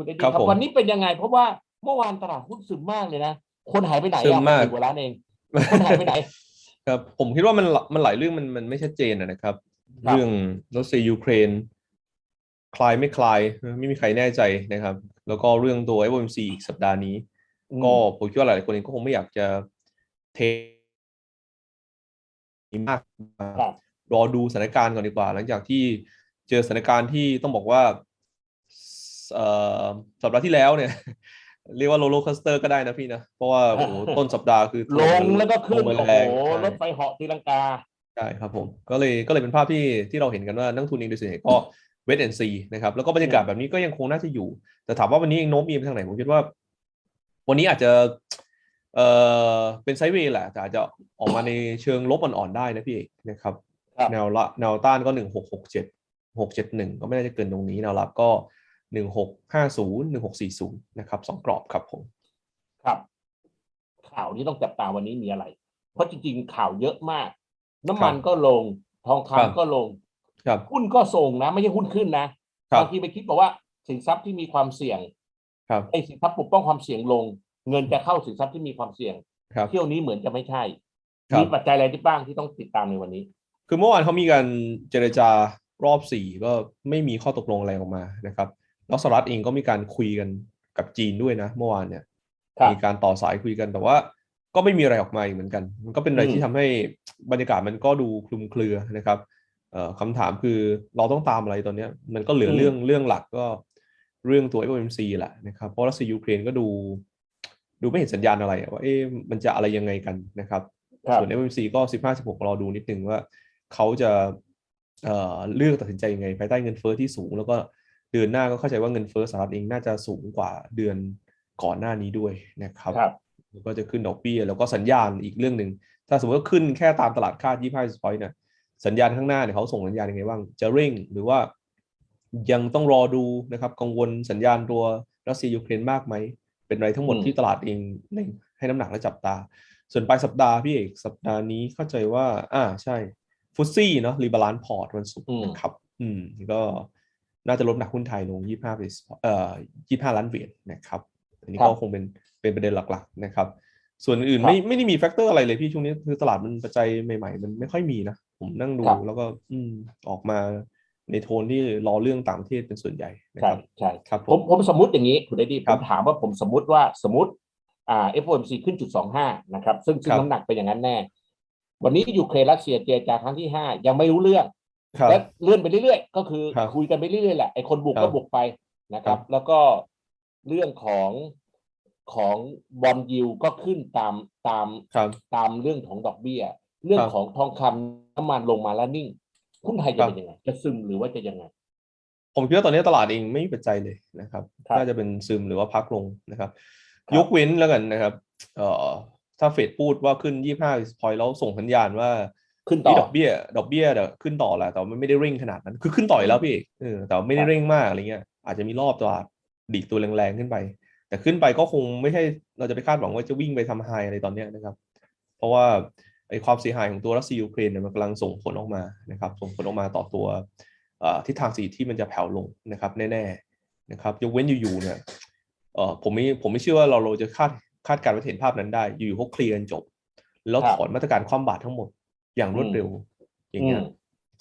คุณเอ็ดดี้ครับครับผมวันนี้เป็นยังไง เพราะว่าเมื่อวานตลาดหุ้นซึมมากเลยนะคนหายไปไหนซึมอะมากสี่กว่าล้านเองคนหายไปไหน ครับ ผมคิดว่ามันมันหลายเรื่องมันมันไม่ชัดเจนอะนะครับครับ เรื่องรัสเซียยูเครนคลายไม่คลายไม่มีใครแน่ใจนะครับ แล้วก็เรื่องตัว FOMC อีกสัปดาห์นี้ ก็ผมคิดว่าหลายๆคนเองก็คงไม่อยากจะเทมากครับรอดูสถานการณ์ก่อนดีกว่า หลังจากที่เจอสถานการณ์ที่ต้องบอกว่าเอ่อ สัปดาห์ที่แล้วเนี่ย เรียกว่าโรลโลคอสเตอร์ก็ได้นะพี่นะ เพราะว่าโอ้โหต้นสัปดาห์คือลงแล้วก็ขึ้นลงไปโอ้แรงโหใช่รถไฟเหาะตีลังกาใช่ครับผมก็เลยก็เลยเป็นภาพที่ที่เราเห็นกันว่านักทุนเองโดยส่วนใหญ่ก็เวทแอนซีนะครับแล้วก็บรรยากาศแบบนี้ก็ยังคงน่าจะอยู่ แต่ถามว่าวันนี้เองโน้มมีไปทางไหนผมคิดว่า วันนี้อาจจะเอ่อเป็นไซด์เวย์แหละแต่อาจจะออกมาในเชิงลบอ่อนๆได้นะพี่เอกนะครับครับแนวละแนวต้านก็หนึ่งหกหกเจ็ดหกเจ็ดหนึ่งก็ไม่น่าจะเกินตรงนี้แนวรับก็ หนึ่งหกห้าศูนย์หนึ่งหกสี่ศูนย์นะครับสองกรอบครับผมครับ ข่าวที่ต้องจับตาวันนี้มีอะไร เพราะจริงๆ ข่าวเยอะมาก น้ำมันก็ลง ทองครับคำก็ลงครับหุ้นก็ส่งนะ ไม่ใช่หุ้นขึ้นนะครับบางทีไปคิดบอกว่า สินทรัพย์ที่มีความเสี่ยงครับไอ้สินทรัพย์ปกป้องความเสี่ยงลง เงินจะเข้าสินทรัพย์ที่มีความเสี่ยงครับเที่ยวนี้เหมือนจะไม่ใช่ครับมีปัจจัยอะไรที่บ้างที่ต้องติดตามในวันนี้ คือเมื่อวานเขามีการเจรจารอบสี่ก็ไม่มีข้อตกลงอะไรออกมานะครับ แล้วสหรัฐเองก็มีการคุยกันกับจีนด้วยนะ เมื่อวานเนี่ยครับมีการต่อสายคุยกันแต่ว่าก็ไม่มีอะไรออกมาอีกเหมือนกัน มันก็เป็นอะไรอืมที่ทำให้บรรยากาศมันก็ดูคลุมเครือนะครับเอ่อคำถามคือเราต้องตามอะไรตอนเนี้ยมันก็เหลือเรื่องเรื่องหลักก็เรื่องตัว FOMC แหละนะครับเพราะรัสเซียยูเครนก็ดู ดูไม่เห็นสัญญาณอะไรอะว่าเอ๊ะมันจะอะไรยังไงกันนะครับครับส่วน FOMC ก็สิบห้าสิบหกรอดูนิดนึงว่าเขาจะเอ่อเลือกตัดสินใจยังไงภายใต้เงินเฟ้อที่สูง แล้วก็ เดือนหน้าก็เข้าใจว่าเงินเฟ้อสหรัฐเองน่าจะสูงกว่าเดือนก่อนหน้านี้ด้วยนะครับครับแล้วก็จะขึ้นดอกเบี้ยแล้วก็สัญญาณอีกเรื่องหนึ่งถ้าสมมติว่าขึ้นแค่ตามตลาดคาด 25 basis point เนี่ยสัญญาณข้างหน้าเนี่ยเขาส่งสัญญาณยังไงบ้างจะเร่งหรือว่ายังต้องรอดูนะครับกังวลสัญญาณตัวรัสเซียยูเครนมากไหม เป็นอะไรทั้งหมดอืมที่ตลาดเองเล็งให้น้ำหนักและจับตา ส่วนปลายสัปดาห์พี่เอกสัปดาห์นี้เข้าใจว่า อ่าใช่ฟุตซี่เนาะรีบาลานซ์พอร์ตวันศุกร์อืมนะครับ อืมก็ น่าจะลดหนักหุ้นไทยลง 25เปอร์เอ่อ25 ล้านเหรียญนะครับ อันนี้ครัก็บคงเป็นเป็นประเด็นหลักๆนะครับ ส่วนอื่นครับไม่ไม่ได้มีแฟกเตอร์อะไรเลยพี่ช่วงนี้คือตลาดมันปัจจัยใหม่ๆ มันไม่ค่อยมีนะ ผมนั่งดูครับแล้วก็อืมออกมาในโทนที่รอเรื่องต่างประเทศเป็นส่วนใหญ่นะคใช่รับใช่ครับผผมมผมสมมติอย่างนี้คุณเดดี้คผรับมถามว่าผมสมมติว่าสมมติอ่า FOMC ขึ้นจุดสองห้านะครับ ซึ่งซึ่งครับน้ำหนักเป็นอย่างนั้นแน่ วันนี้ยูเครนรัสเซียเจรจาครั้งที่ห้ายังไม่รู้เรื่องครับ และเลื่อนไปเรื่อยๆ ก็คือครับคุยกันไปเรื่อยๆแหละไอ้คนบุกครัก็บบุกไปนะครัครับบแล้วก็เรื่องของของบอลยิวก็ขึ้นตามตามครับตามเรื่องของดอกเบี้ย เรื่องครับของทองคำน้ำมันลงมาแล้วนิ่งหุ้นไทยจะครับเป็นยังไงจะซึมหรือว่าจะยังไงผมคิดว่าตอนนี้ตลาดเองไม่มีปัจจัยเลยนะครับครับน่าจะเป็นซึมหรือว่าพักลงนะครับครับ ยกเว้นแล้วกันนะครับ เอ่อถ้าเฟดพูดว่าขึ้น 25 point แล้วส่งสัญญาณว่า ขึ้นต่ที่อดอกเบี้ย ดอกเบี้ยเดี๋ยวขึ้นต่อแหละแต่ว่ามันไม่ได้เร่งขนาดนั้น คือขึ้นต่อยแล้วพี่เอกเออแต่ว่าไม่ได้ครับเร่งมากอะไรเงี้ยอาจจะมีรอบตลาดดีดตัวแรงๆขึ้นไป แต่ขึ้นไปก็คงไม่ใช่เราจะไปคาดหวังว่าจะวิ่งไปทำไฮอะไรตอนเนี้ยนะครับ เพราะว่าไอ้ความเสียหายของตัวรัสเซียยูเครนเนี่ยมันกำลังส่งผลออกมานะครับส่งผลออกมาต่อตัวเอ่อทิศทางสีที่มันจะแผ่วลงนะครับแน่ๆนะครับยกเว้นอยู่ๆเนี่ยเอ่อผมไม่ผมไม่เชื่อว่าเราเราจะคาดคาดการณ์ว่าจะเห็นภาพนั้นได้ อยู่ๆเขาเคลียร์กันจบ แล้วครับถอนมาตรการคว่ำบาตรทั้งหมด อย่างรวดเร็ว อย่างเงี้ยอืม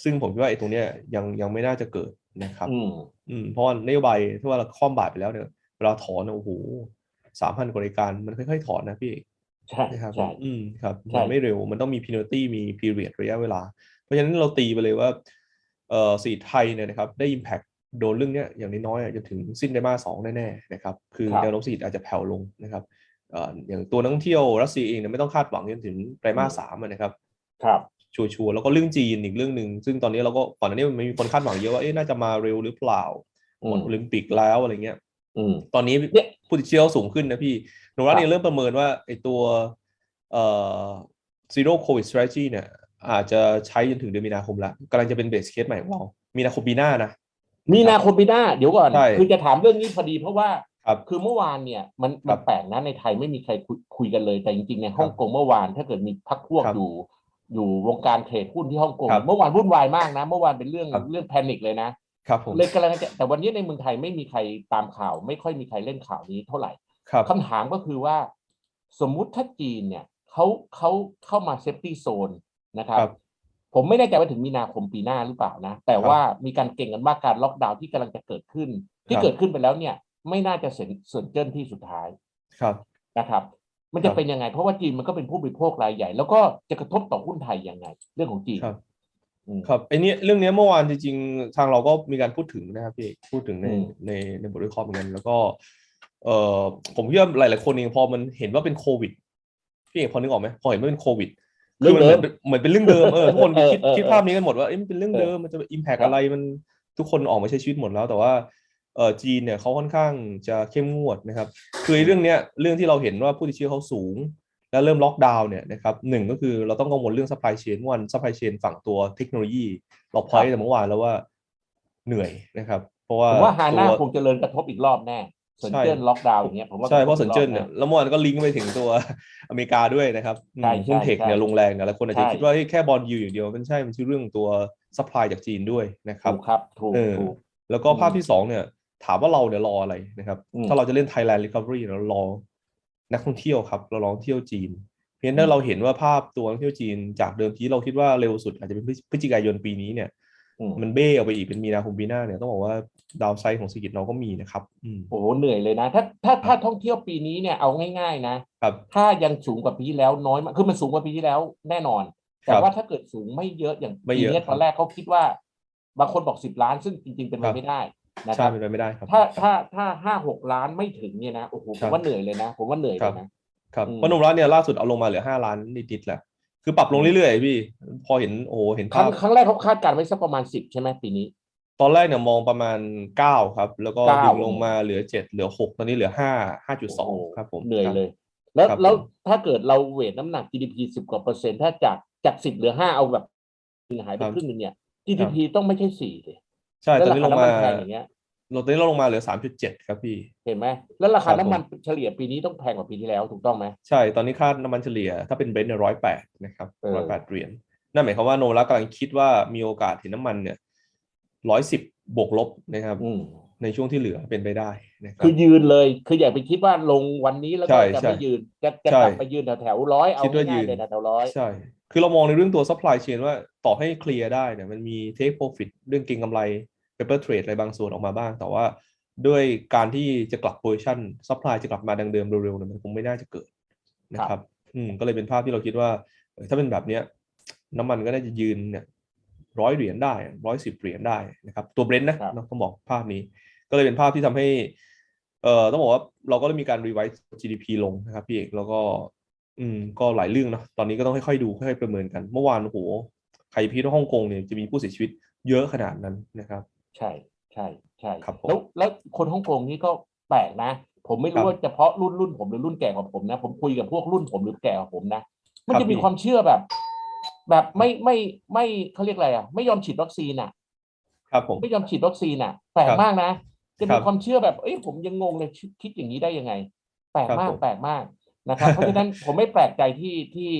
ซึ่งผมคิดว่าไอ้ตรงเนี้ยยังยังไม่น่าจะเกิดนะครับ อืมอืมเพราะว่านโยบายถ้าว่าเราคว่ำบาตรไปแล้วเนี่ยเวลาถอนเนี่ยโอ้โหสามพันกว่ารายการมันค่อยๆถอนนะพี่เอกใช่นะครับใช่อืมครับใช่มันไม่เร็วมันต้องมี penalty มี period ระยะเวลา เพราะฉะนั้นเราตีไปเลยว่าเอ่อสีไทยเนี่ยนะครับได้ impact โดนเรื่องเนี้ยอย่างน้อยๆอะจนถึงสิ้นไตรมาสสองแน่ๆนะครับคือครับแนวโน้มเศรษฐกิจอาจจะแผ่วลงนะครับเอ่ออย่างตัวนักท่องเที่ยวรัสเซียเองเนี่ยไม่ต้องคาดหวังจนถึงไตรมาสสามอะนะครับ ครับชัวร์ๆแล้วก็เรื่องจีนอีกเรื่องหนึ่งซึ่งตอนนี้เราก็ก่อนหน้านี้มันมีคนคาดหวังเยอะว่าเอ๊ะน่าจะมาเร็วหรือเปล่าอืก่อนมโอลิมปิกแล้วอะไรเงี้ยอืมตอนนี้เนี่ยผู้ติดเชื้อสูงขึ้นนะพี่โนรัครัตบเองเริ่มประเมินว่าไอตัวเอ่อ zero covid strategy เนี่ย อาจจะใช้จนถึงเดือนมีนาคมแล้วกำลังจะเป็นเบสเคสใหม่ของเรามีนาคมปีหน้านะมีนาคมปีหน้าเดี๋ยวก่อนใช่คือจะถามเรื่องนี้พอดีเพราะว่าครับคือเมื่อวานเนี่ยมันครัมันบแปลกนะในไทยไม่มีใครคุยคุยกันเลยแต่จริงๆในฮ่องกงเมื่อวานถ้าเกิดมีพักพวกครับอยู่ อยู่วงการเทรดหุ้นที่ฮ่องกงครับเมื่อวานวุ่นวายมากนะ เมื่อวานเป็นเรื่องครับ เรื่องแพนิคเลยนะ ครับผมเลยกำลังจะแต่วันนี้ในเมืองไทยไม่มีใครตามข่าว ไม่ค่อยมีใครเล่นข่าวนี้เท่าไหร่ครับ คำถามก็คือว่า สมมุติถ้าจีนเนี่ยเขาเขาเข้ามาเซฟตี้โซนนะครับ ครับผมไม่แน่ใจว่าถึงมีนาคมปีหน้าหรือเปล่านะ แต่ว่ามีการเก่งกันว่าการล็อกดาวน์ที่กำลังจะเกิดขึ้น ที่ครับ เกิดขึ้นไปแล้วเนี่ย ไม่น่าจะเสร็จส่วนเจิ้นที่สุดท้ายครับ นะครับ มันครัจะบเป็นยังไง เพราะว่าจีนมันก็เป็นผู้บริโภครายใหญ่ แล้วก็จะกระทบต่อหุ้นไทยยังไง เรื่องของจีน ครับอืมครับไอ้เนี้ยเรื่องเนี้ยเมื่อวานจริงๆ ทางเราก็มีการพูดถึงนะครับพี่พูดถึงในอืมในในบทวิเคราะห์เหมือนกันแล้วก็ เอ่อผมคิดว่าหลายๆคนเองพอมันเห็นว่าเป็นโควิดพี่เอกพอนึกออกไหมพอเห็นว่าเป็นโควิดเรื่องคืเดิมันมเหมือนเป็นเรื่องเดิมเออทุกคนคิดเออเออคิดภาพนี้กันหมดว่าเอ้ยมันเป็นเรื่องเดิมมันจะอิมแพกครับอะไรมันทุกคนออกมาใช้ชีวิตหมดแล้ว แต่ว่า เออจีนเนี่ยเขาค่อนข้างจะเข้มงวดนะครับ คือไอ้เรื่องเนี้ยเรื่องที่เราเห็นว่าผู้ติดเชื้อเขาสูง แล้วเริ่มล็อกดาวน์เนี่ยนะครับหนึ่งก็คือเราต้องกังวลเรื่อง supply chain เมื่อวัน supply chain ฝั่งตัวเทคโนโลยีเราพอยต์แต่เมื่อวานแล้วว่าเหนื่อยนะครับ เพราะว่าผมว่าฮาน่าตัวคงเจะเริญกระทบอีกรอบแน่เซินเจิ้นใช่ล็อกดาวน์อย่างเงี้ยผมว่าใช่เพราะกสัทญบเจิ้อีนกรเนี่ยอบแแล้วเมื่อวานก็ลิงก์ไปถึงตัวอเมริกาด้วยนะครับอืมใช่หุ้นใช่เทคเนี่ยใช่ลงแรงนะแล้วคนอาจจะใช่คิดว่าเฮ้ยแค่บอลยูอย่างเดียวมันใช่มันชื่อเรื่องตัวซัพพลายจากจีนด้วยนะครับถูกครับถูกเออถูกแล้วก็อืมภาพที่สองเนี่ย ถามว่าเราเนี่ยรออะไรนะครับอืมถ้าเราจะเล่น Thailand Recovery เรารอนักท่องเที่ยวครับเราลองเที่ยวจีน เพราะฉะนั้นถ้าเราเห็นว่าภาพตัวนักเที่ยวจีน จากเดิมทีเราคิดว่าเร็วสุด อาจจะเป็นพฤศพฤศจิกายนปีนี้เนี่ยอืมมันเบ้ออกไปอีกเป็นมีนาคมปีหน้าเนี่ยต้องบอกว่าดาวไซด์ของเศรษฐกิจเราก็มีนะครับอืมโอ้โหเหนื่อยเลยนะ ถ้าถ้าถ้าท่องเที่ยวปีนี้เนี่ยเอาง่าย ๆ นะครับ ถ้ายังสูงกว่าปีที่แล้วน้อยมากคือมันสูงกว่าปีที่แล้วแน่นอน แต่ครับว่าถ้าเกิดสูงไม่เยอะอย่างไม่ปีเยอะเนี้ยครับตอนแรกเขาคิดว่า บางคนบอกสิบล้านซึ่งจริง ๆ เป็นไปครับไม่ได้ นะคใช่รับเป็นไปไม่ได้ครับ ถ้าถ้าถ้าห้าหกล้านไม่ถึงเนี่ยนะโอ้โหผครัมบว่าเหนื่อยเลยนะ ผมว่าเหนื่อยเลยนะ ครับอืม เพราะนมรัฐเนี่ยล่าสุดเอาลงมาเหลือห้าล้านนิดๆแหละคือปรับลงเรื่อยๆพี่ พอเห็นโอ้โหเห็นครั้ภางพ ครั้งแรกเขาคาดการณ์ไว้สักประมาณสิบใช่ไหมปีนี้ ตอนแรกเนี่ยมองประมาณเก้าครับ แล้วก็เก้าดึงลงมาเหลือเจ็ดเหลือหกตอนนี้เหลือห้าห้าจุดสองโโหครับผม เหนื่อยครับเลย แล้วครับแล้วผม ถ้าเกิดเราเวทน้ำหนัก GDP สิบกว่าเปอร์เซ็นต์ถ้าจากจากสิบเหลือห้าเอาแบบหายไปครึ่งหนึงเนี่ย GDP ต้องไม่ใช่สี่เลย ใช่แล้วตอนรานี้คาลงน้ำมัมานแพงอย่างเงี้ยตอนนี้เราลงมาเหลือสามจุดเจ็ดครับพี่ เห็นไหม แล้วราคาครับน้ำมันเฉลี่ยปีนี้ต้องแพงกว่าปีที่แล้วถูกต้องไหมใช่ ตอนนี้ค่าน้ำมันเฉลี่ยถ้าเป็นเบรนท์เนี่ยร้อยแปดนะครับเออร้อยแปดเหรียญ นั่นหมายความว่าโนรักกำลังคิดว่ามีโอกาสเห็นน้ำมันเนี่ยร้อยสิบบวกลบนะครับอืมในช่วงที่เหลือเป็นไปได้นะครับคือยืนเลย คืออย่าไปคิดว่าลงวันนี้แล้วใช่ก็จะใช่ไม่ยืน จะจะใช่กลับไปยืนแถวแถวร้อยเอาคิดว่ายืง่ายนๆเลยแถวร้อยใช่ คือเรามองในเรื่องตัว supply chain ว่าต่อให้เคลียร์ได้เนี่ยมันมี take profit เรื่องเก็งกำไร paper trade อะไรบางส่วนออกมาบ้าง แต่ว่าด้วยการที่จะกลับ position supply จะกลับมาดังเดิมเร็วๆเนี่ยมันคงไม่น่าจะเกิดนะครับ อืมก็เลยเป็นภาพที่เราคิดว่าเออถ้าเป็นแบบเนี้ยน้ำมันก็น่าจะยืนเนี่ยร้อยเหรียญได้ร้อยสิบเหรียญได้นะครับ ตัวเบรนท์นะครับเนอะต้องบอกภาพนี้ ก็เลยเป็นภาพที่ทำให้ เอ่อต้องบอกว่าเราก็ได้มีการ revise GDP ลงนะครับพี่เอกแล้วก็ อืมก็หลายเรื่องเนอะตอนนี้ก็ต้องค่อยๆดูค่อยๆประเมินกัน เมื่อวานโอ้โหใครพิดว่าฮ่องกงเนี่ยจะมีผู้เสียชีวิตเยอะขนาดนั้นนะครับ ใช่ใช่ใช่ครับผมแล้วแล้วคนฮ่องกงนี่ก็แปลกนะ ผมไม่ครัรู้บว่าเฉพาะรุ่นรุ่นผมหรือรุ่นแก่กว่าผมนะ ผมคุยกับพวกรุ่นผมหรือแก่กว่าผมนะ มันครับจะมีพี่ความเชื่อแบบ แบบไม่ไม่ไม่เขาเรียกอะไรอะ ไม่ยอมฉีดวัคซีนอะ ครับผมไม่ยอมฉีดวัคซีนอะ แปลกครับมากนะ จะครัมีบความเชื่อแบบ เอ้ยผมยังงงเลยคิดอย่างนี้ได้ยังไง แปลกครับมากผมแปลกมาก นะครับเพราะฉะนั้นผมไม่แปลกใจที่ที่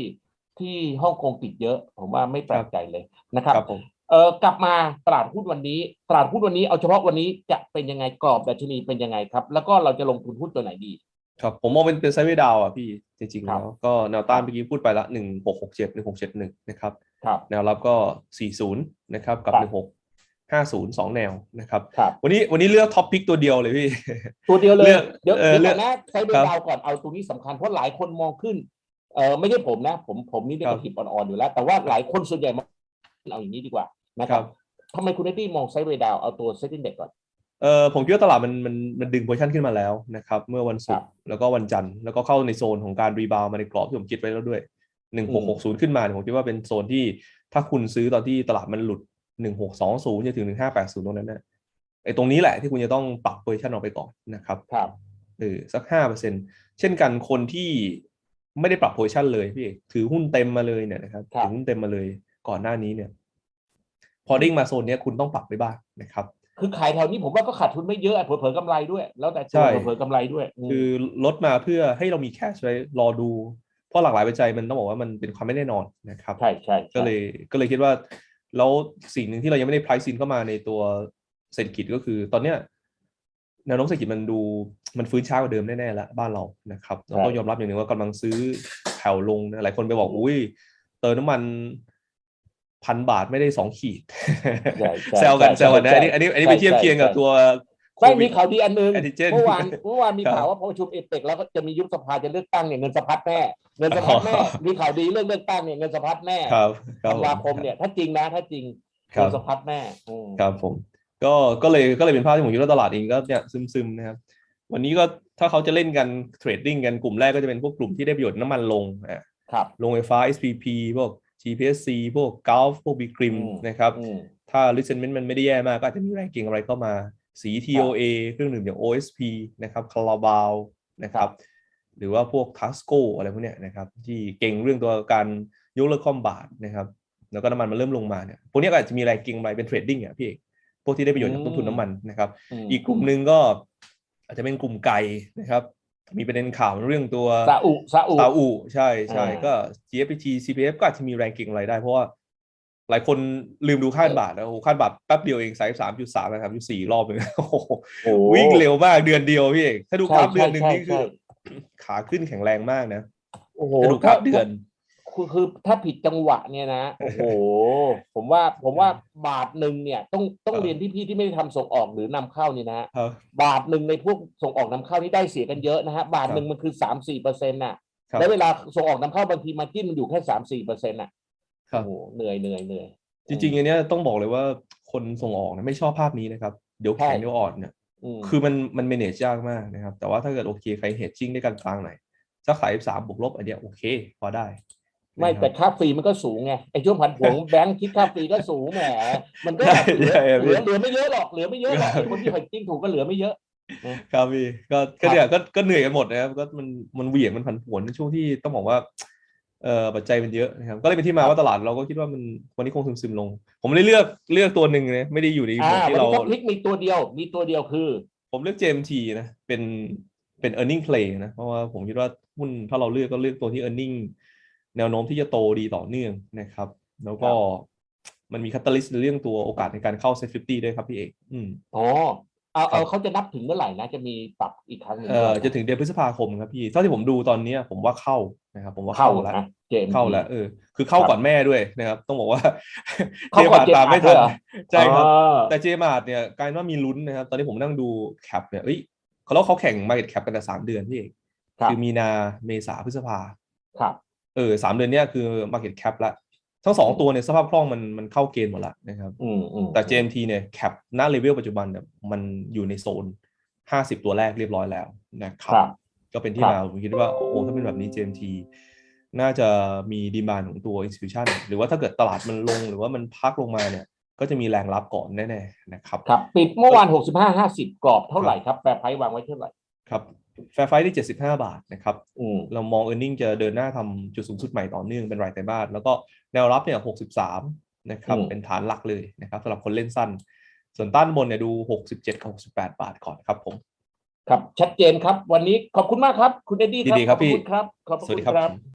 ที่ฮ่องกงติดเยอะ ผมว่าไม่แปลกใจเลยนะครับครับผมเออกลับมาตลาดหุ้นวันนี้ตลาดหุ้นวันนี้เอาเฉพาะวันนี้จะเป็นยังไงกรอบดัชนีเป็นยังไงครับ แล้วก็เราจะลงทุนหุ้นตัวไหนดีครับผมมองเป็นเป็นไซด์เวย์ดาวอะพี่จริงๆครัแล้บวก็แนวต้านเมื่อกี้พูดไปละหนึ่งหกหกเจ็ดหนึ่งหกเจ็ดหนึ่งนะครับครับแนวรับก็40นะครับกับครับ16 50 2 แนวนะครับครับวันนี้วันนี้เลือกท็อปพิกตัวเดียวเลยพี่ ตัวเดียวเลยเลือกเดี๋ยวเออเดี๋ยวเลืก่ออกนนะไซด์เบครัย์บดาวก่อนเอาตรงนี้สำคัญเพราะหลายคนมองขึ้นเออไม่ใช่ผมนะ ผมผมนี่เด็ครักบถิบอ่อนๆอยู่แล้ว แต่ว่าหลายคนส่วนใหญ่มองเอาอย่างนี้ดีกว่านะคครัรับบทำไมคุณเนตตี้มองไซด์เบย์ดาวเอาตัวเซ็ตอินเด็กก่อนเอ่อผมคิดว่าตลาดมันมันมันดึงโพซิชันขึ้นมาแล้วนะครับ เมื่อวันศุกครัร์บแล้วก็วันจันทร์แล้วก็เข้าในโซนของการรีบาวมาในกรอบที่ผมคิดไว้แล้วด้วย1660ขึ้นมาเนี่ยผมคิดว่าเป็นโซนที่ถ้าคุณซื้อตอนที่ตลาดมันหลุด 1620จะถึง1580ตรงนั้นนะไอ้ตรงนี้แหละที่คุณจะต้องปรับโพซิชันออกไปก่อนนะครับครับเออสักห้าเปอร์เซ็นเช่นกันคนที่ไม่ได้ปรับโพซิชันเลยพี่เอกถือหุ้นเต็มมาเลยเนี่ยนะครับครับถือหุ้นเต็มมาเลยก่อนหน้านี้เนี่ย พอดิ้งมาโซนเนี้ยคุณต้องปรับไปบ้างนะครับ คือขายแถวนี้ผมว่าก็ขาดทุนไม่เยอะเผลอๆกำไรด้วย แล้วแต่ใช่ตัวเผลอๆกำไรด้วยมคือลดมาเพื่อให้เรามีแคชไว้รอดู เพราะหลากหลายปัจจัยมันต้องบอกว่ามันเป็นความไม่แน่นอนนะครับใช่ใช่ใช่ก็เลยก็เลยคิดว่า แล้วสิ่งหนึ่งที่เรายังไม่ได้ price in เข้ามาในตัวเศรษฐกิจก็คือตอนเนี้ยแนวโน้มเศรษฐกิจมันดูมันฟื้นช้ากว่าเดิมแน่ๆแล้วบ้านเรานะครับเราต้องยอมรับอย่างหนึ่งว่ากำลังซื้อแผ่วลงนะหลายคนไปบอกอุ้ยเติมน้ำมันพันบาทไม่ได้สองขีดใช่ใช่แซวกันใช่แซวกันนะใช่อันนี้อันนี้อันนี้ใช่ไปเทียบใช่เคียงกับใช่ตัว ไม่มีข่าวดีอันนึงแอนติเจนเมื่อวานเมื่อวานมีครับข่าวว่าพอประชุมเอเปกแล้วก็จะมียุบสภาจะเลือกตั้งเนี่ยเงินสะพัดแน่เงินสะพัดแน่อ๋อมีข่าวดีเรื่องเลือกตั้งเนี่ยเงินสะพัดแน่ครับครัธับนวาคมเนี่ยถ้าจริงนะถ้าจริงครัเงิบนสะพัดแน่อืมครับผม ก็ก็เลยก็เลยเป็นภาพที่ผมคิดว่าตลาดเองก็เนี่ยซึมๆนะครับวันนี้ก็ถ้าเขาจะเล่นกันเทรดดิ้งกันกลุ่มแรกก็จะเป็นพวกกลุ่มที่ได้ประโยชน์น้ำมันลงอะครับลงไฟฟ้า SPP พวก GPSC พวก Gulf พวก b ีกริมอืมนะครับอืมถ้า recentment มันไม่ได้แย่มากก็อาจจะมีแรงเก่งอะไรเข้ามา สี TOA เครื่องดื่มอย่าง OSP นะครับ c a r a b a o นะครับหรือว่าพวก Tasco อะไรพวกเนี้ยนะครับที่เก่งเรื่องตัวการยกเลิกคอมบาทนะครับแล้วก็น้ำมันมันเริ่มลงมาเนี่ยพวกเนี้ยก็อาจจะมีแรงเก่งอะไรเป็นเทรดดิ้งอะพี่เอกพวกที่ได้ประโยชน์จากต้นทุนน้ำมันนะครับมอีกกลุ่มหนึ่งก็อาจจะเป็นกลุ่มไก่นะครับมีประเด็นข่าวเรื่องตัวซาอุซาอุซาอุใช่ใช่อ่าก็ GFPT CPF ก็อาจจะมีแรงเก่งอะไรได้เพราะว่า หลายคนลืมดูค่าบาทแล้วโอ้โหค่าบาทแป๊บเดียวเองสายสามจุดสามนะครับจุดสี่รอบเลยโอ้โหโอ้วิ่งเร็วมากเดือนเดียวพี่เอกถ้าดูกราฟใช่เดือนหนึ่งใช่นี่คือใช่ขาขึ้นแข็งแรงมากนะโอ้โหถ้าดูกราฟเดือนคือคือถ้าผิดจังหวะเนี่ยนะโอ้โห ผมว่าผมว่าบาทหนึ่งเนี่ยต้องต้องครับเรียนพี่ๆที่ไม่ได้ทำส่งออกหรือนำเข้านี่นะครับบาทหนึ่งในพวกส่งออกนำเข้านี่ได้เสียกันเยอะนะฮะบาทครับหนึ่งมันคือสามสี่เปอร์เซ็นต์น่ะครับแล้วเวลาส่งออกนำเข้าบางทีมาจิ้นมันอยู่แค่สามสี่เปอร์เซ็นต์น่ะ ครับ โอ้โหเหนื่อยเหนื่อยเหนื่อย จริงๆอันเนี้ยต้องบอกเลยว่าคนส่งออกนะไม่ชอบภาพนี้นะครับ เดี๋ยวแข็งใช่เดี๋ยวอ่อนเนี่ยมคือมันมัน manage ยากมากนะครับ แต่ว่าถ้าเกิดโอเคใคร hedging ได้กลางๆหน่อยสักสายสามบวกลบอันเนี้ยโอเค พอได้ไม่นะครับ แต่ค่าฟรีมันก็สูงไงไอ้ช่วงผันผวนแบงค์คิดค่าฟรีก็สูงแหมมันก็แบบเหลือใช่ใช่เหลือเหลือไม่เยอะหรอกเหลือไม่เยอะหรอกไอ้คนที่ผันจิ้งถูกก็เหลือไม่เยอะ ครับพี่ก็ก็เนี่ยก็ก็เหนื่อยกันหมดนะครับ ก็มันมันเหวี่ยงมันผันผวนในช่วงที่ต้องบอกว่า เอ่อปัจจัยมันเยอะนะครับก็เลยเป็นที่มาว่าตลาดเราก็คิดว่ามันวันนี้คงซึมๆลง ผมเลยเลือกเลือกตัวหนึ่งนะไม่ได้อยู่ในหมอ่าวดวันที่เรานี้ท็อปพลิกมีตัวเดียว มีตัวเดียวคือ ผมเลือก JMT นะเป็นเป็น earning play นะเพราะว่าผมคิดว่าหุ้นถ้าเราเลือกก็เลือกตัวที่ earning แนวโน้มที่จะโตดีต่อเนื่องนะครับ แล้วก็มันมีคัตตาลิสต์ในเรื่องตัวโอกาสในการเข้า set 50ด้วยครับพี่เอก อืมอ๋อ เอาครัเอาบเขาจะนับถึงเมื่อไหร่นะจะมีปรับอีกครั้งหนึ่งเอ่อด้วยนจะถึงเดือนพฤษภาคมครับพี่เท่าที่ผมดูตอนเนี้ยผมว่าเข้านะครับ ผมว่าเข้าเข้าแล้วนะเจมเข้าแล้วเออคือเข้าครับก่อนแม่ด้วยนะครับ ต้องบอกว่าเข้าก่อนตามไม่ทันเจมาร์ทด้วยเหรอใช่ครับอ๋อแต่เจมาร์ดเนี่ยกลายเป็นว่ามีลุ้นนะครับ ตอนนี้ผมนั่งดูแคปเนี่ยเอ้ยเขาเล่าเขาแข่ง market cap กันแต่สามเดือนพี่เอกครับคือมีนาเมษาพฤษภาครับเออสามเดือนเนี้ยคือ market cap ละ ทั้งสองตัวเนี่ยสภาพคล่องมันมันเข้าเกณฑ์หมดละนะครับอืมอืมแต่ JMT เนี่ยแคปหน้าเลเวลปัจจุบันเนี่ยมันอยู่ในโซน 50 ตัวแรกเรียบร้อยแล้วนะครับครับก็เป็นที่ครับมาผมคิดว่า โอ้ถ้าเป็นแบบนี้ JMT น่าจะมีดีมานของตัว institution หรือว่าถ้าเกิดตลาดมันลงหรือว่ามันพักลงมาเนี่ย ก็จะมีแรงรับก่อนแน่ๆนะครับครับ ปิดเมื่อวานหกสิบห้าห้าสิบกรอบเท่าไหร่ครับ แปรไพรส์วางไว้เท่าไหร่ครับ แฟร์ไฟที่ 75 บาทนะครับอืมเรามอง e a r n i n g จะเดินหน้าทำจุดสูงสุดใหม่ต่อเนื่องเป็นรายไตรมาสแล้วก็แนวรับเนี่ย 63 นะครับอืมเป็นฐานหลักเลยนะครับสำหรับคนเล่นสั้น ส่วนต้านบนเนี่ยดู 67กับ68 บาทก่อนครับผมครับ ชัดเจนครับ วันนี้ขอบคุณมากครับ คุณเอ็ดดี้ยินดีครับขอพี่คุณครับขอบพะสวัสดีคุณครับ